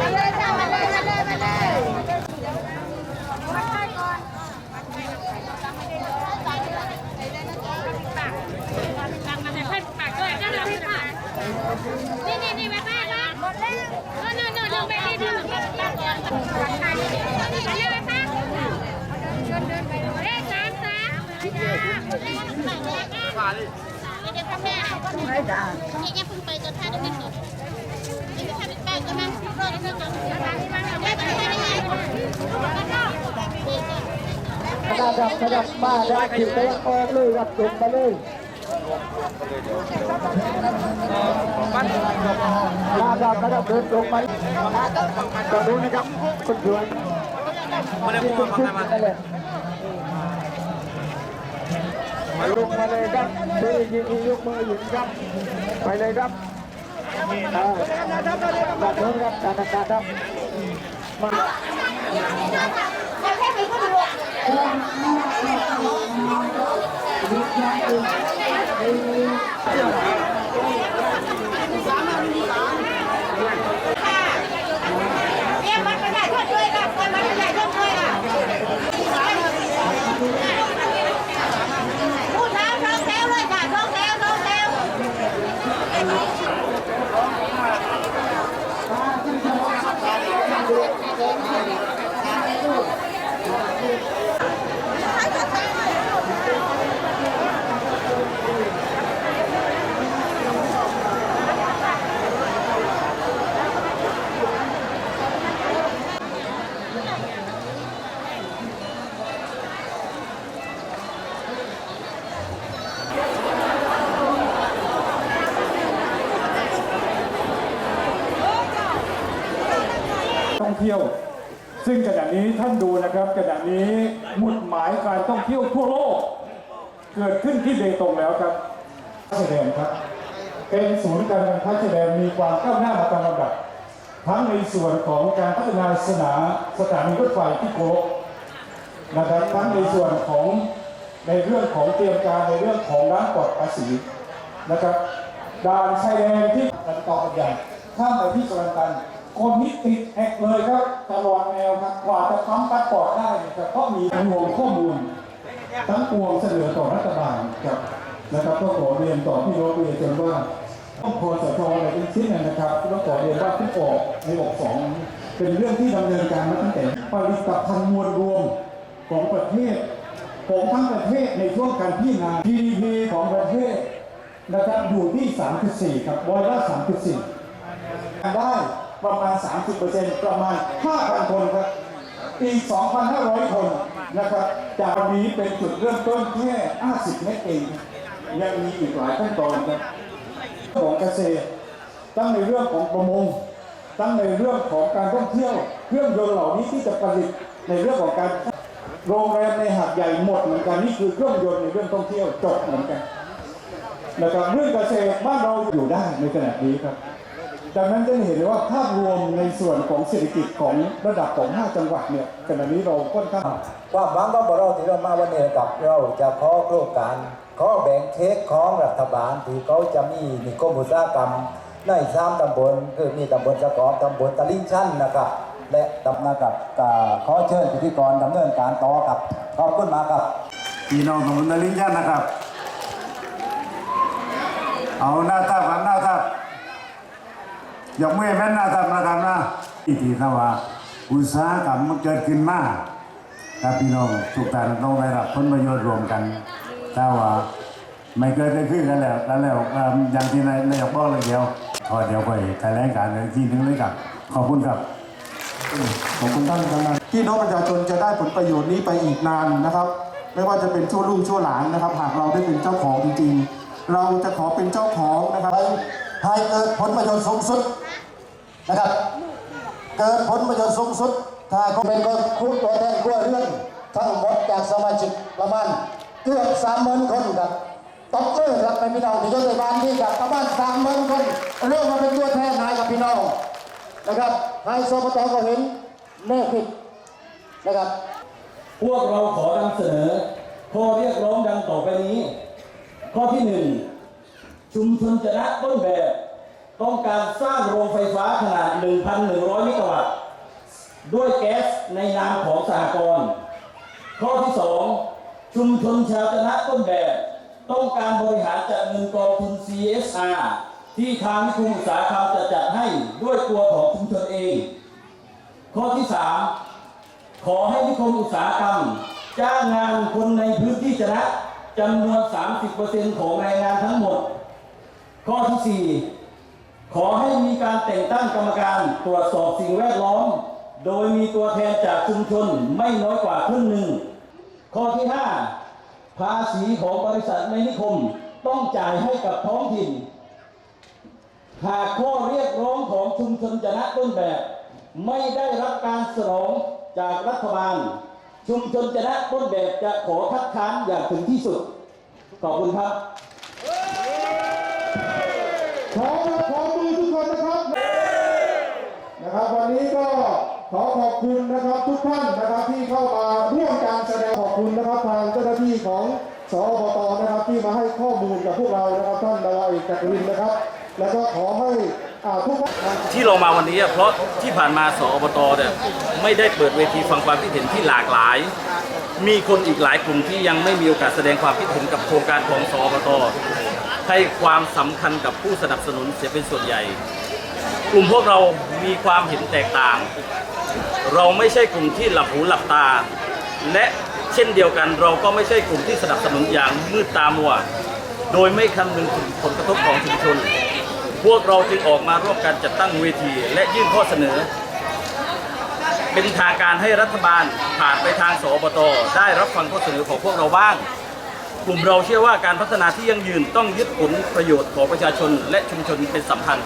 มาเลยจ้ามาเลยมาเลยมาเลยนี่นี่นี่แม่แม่นะหมดแล้วนู่นนู่นนู่นแม่นี่นู่นถ่ายนี่นี่นี่ไปเลยแม่แม่เดินเดินไปเลขสามสามเลขเลขเดี๋ยวพ่อแม่ไม่ได้นี่ยังเพิ่งไปจนท่าได้ไม่หมดนี่ไม่ท่าเป็นแป้ งก็นั่งรอได้ก็จนท่าที่นั่งได้ไปได้ยังไงขยับขยับมาแล้วถึงไปยังออกเลยครับลงมาเลยมาครับขยับเดินลงมาก็ดูนะครับคุณสวยที่คุณขึ้นนั่นแหละ ลงมาเลยครับช่วยยิงยกมือหยิงครับ ไปเลยครับอ่าดับนู้นครับดับดับดับดับมาเนี่ยมันไม่ได้ช่วยด้วยค่ะมันไม่ได้ช่วยด้วยค่ะพูดแล้วร้องแล้วเลยค่ะร้องแล้วร้องแล้ว ที่ยว ซึ่งขณะนี้ท่านดูนะครับขณะนี้หมุดหมายการท่องเที่ยวทั่วโลก เกิดขึ้นที่เบตงแล้วครับทัชแดนครับ เป็นศูนย์การเงินทัชแดนมีความก้าวหน้ามาตามลำดับทั้งในส่วนของการพัฒนาสนาสถานีรถไฟที่โกนะครับทั้งในส่วนของในเรื่องของเตรียมการในเรื่องของร้านปลอดภาษีนะครับด่านชายแดนที่กันต่อกันใหญ่ข้ามไปที่กรันตัน คนนี้ติดแอกเลยครับตลอดแนวครับกว่าจะปั๊มปัดปอดได้เนี่ยครับก็มีทั้งวงข้อมูล ทั้งปวงเสนอต่อรัฐบาลครับนะครับก็ขอเรียนต่อพี่น้องประชาชนว่าต้องพอสชอะไรเป็นชิ้นนะนะครับต้องขอเรียนว่าที่ออกในออกสองเป็นเรื่องที่ดำเนินการมาตั้งแต่ผลิตภัณฑ์มวลรวมของประเทศของทั้งประเทศในช่วงการพิจารณา GDP ของประเทศนะครับอยู่ที่ 3.4 ครับร้อยละ3.4ได้ ประมาณ 30%ประมาณ 5,000 คนครับ อีก 2,500 คนนะครับ จากนนี้เป็นจุดเริ่มต้นแค่ 50 เมตรเอง ยังมีอีกหลายขั้นตอนครับของเกษตร ตั้งในเรื่องของประมง ตั้งในเรื่องของการท่องเที่ยว เครื่องยนต์เหล่านี้ที่จะผลิตในเรื่องของการโรงแรมในหาดใหญ่หมดเหมือนกันนี่คือเครื่องยนต์ในเรื่องท่องเที่ยวจบเหมือนกันนะครับเรื่องเกษตรบ้านเราอยู่ได้ในขณะนี้ครับ ดังนั้นจะเห็นเลยว่าภาพรวมในส่วนของเศรษฐกิจของระดับของ 5 จังหวัดเนี่ยขณะนี้เราค่อนข้างความหวังของเราที่เรามาวันนี้กับเราจะขอโครงการขอแบ่งเค้กของรัฐบาลที่เขาจะมีนิคมอุตสาหกรรม ในสามตำบลคือมีตำบลสะกอบตำบลตะลิ่งชันนะครับ และตำนะครับก็ขอเชิญพิธีกรดำเนินการต่อครับขอบคุณมากครับพี่น้องตำบลตะลิงชันนะครับ เอาหน้าทับครับหน้าทั บยกมือแม่นน้าทับนะครับนะที่ที่เขาว่าอุตสาหกรรมมันเกิดขึ้นมาครับพี่น้องทุกท่านต้องได้รับผลประโยชน์รวมกันถ้าว่าไม่เกิดได้ขึ้นกันแล้วแล้วเอิ่มอย่างที่นายนายบอกเลยเดียวพอเดี๋ยวไปแถลงการณ์อีกทีหนึงเลยครับ ขอบคุณครับขอบคุณท่านกำนันพี่น้องประชาชนจะได้ผลประโยชน์นี้ไปอีกนานนะครับ ไม่ว่าจะเป็นชั่วลูกชั่วหลานนะครับ หากเราได้เป็นเจ้าของจริงๆ เราจะขอเป็นเจ้าของนะครับให้เกิดผลประโยชน์สูงสุด นะครับ เกิดผลประโยชน์สูงสุด ถ้าเขาเป็นคนคุ้มตัวแทนครัวเรื่อนทั้งหมดจากสมาชิกประมาณเกือบสามหมื่นคนครับต้องเออครับเป็นพี่น้องที่ยศในบ้านที่กับชาวบ้านสามเมืองคนเริ่มมาเป็นตัวแทนนายกับพี่น้องนะครับให้สปตก็เห็นแน่ขึ้นะครับ พวกเราขอนำเสนอข้อเรียกร้องดังต่อไปนี้ ข้อที่หนึ่งชุมชนจะรัต้นแบบ ต้องการสร้างโรงไฟฟ้าขนาด 1,100 เมกะวัตต์ ด้วยแก๊สในนามของสหกรณ์ข้อที่สองชุมชนชาวจะนะต้นแบบ ต้องการบริหารจัดเงินกองทุน CSR ที่ทางนิคมอุตสาหกรรมจะจัดให้ด้วยตัวของชุมชนเอง ข้อที่สามขอให้นิคมอุตสาหกรรม จ้างงานคนในพื้นที่ชนะจำนวน 30%ของแรงงานทั้งหมด ข้อที่ 4 ขอให้มีการแต่งตั้งกรรมการตรวจสอบสิ่งแวดล้อม โดยมีตัวแทนจากชุมชนไม่น้อยกว่าครึ่งหนึ่ง ข้อที่ 5 ภาษีของบริษัทในนิคมต้องจ่ายให้กับท้องถิ่น หากข้อเรียกร้องของชุมชนจะนะต้นแบบ ไม่ได้รับการสนองจากรัฐบาล ชุมชนจะนะต้นแบบจะขอคัดค้านอย่างถึงที่สุด ขอบคุณครับ ขอขอมือทุกคนนะครับนะครับ วันนี้ก็ ขอขอบคุณนะครับทุกท่านนะครับที่เข้ามาร่วมการแสดงขอบคุณนะครับทางเจ้าหน้าที่ของสอบตนะครับที่มาให้ข้อมูลกับพวกเรานะครับท่านดาวาเอกจักรินนะครับ แล้วก็ขอให้ทุกท่านที่เรามาวันนี้อะเพราะที่ผ่านมาสอบตเนี่ยไม่ได้เปิดเวทีฟังความคิดเห็นที่หลากหลาย มีคนอีกหลายกลุ่มที่ยังไม่มีโอกาสแสดงความคิดเห็นกับโครงการของสอบตให้ความสำคัญกับผู้สนับสนุนเสียเป็นส่วนใหญ่ กลุ่มพวกเรามีความเห็นแตกต่าง เราไม่ใช่กลุ่มที่หลับหูหลับตา และเช่นเดียวกันเราก็ไม่ใช่กลุ่มที่สนับสนุนอย่างมืดตามัว โดยไม่คำนึงถึงผลกระทบของชุมชน พวกเราจึงออกมาร่วมกันจัดตั้งเวที และยื่นข้อเสนอ เป็นทางการให้รัฐบาลผ่านไปทางสอบตได้รับฟังข้อเสนอของพวกเราบ้างกลุ่มเราเชื่อว่าการพัฒนาที่ยั่งยืนต้องยึดผลประโยชน์ของประชาชนและชุมชนเป็นสำคัญ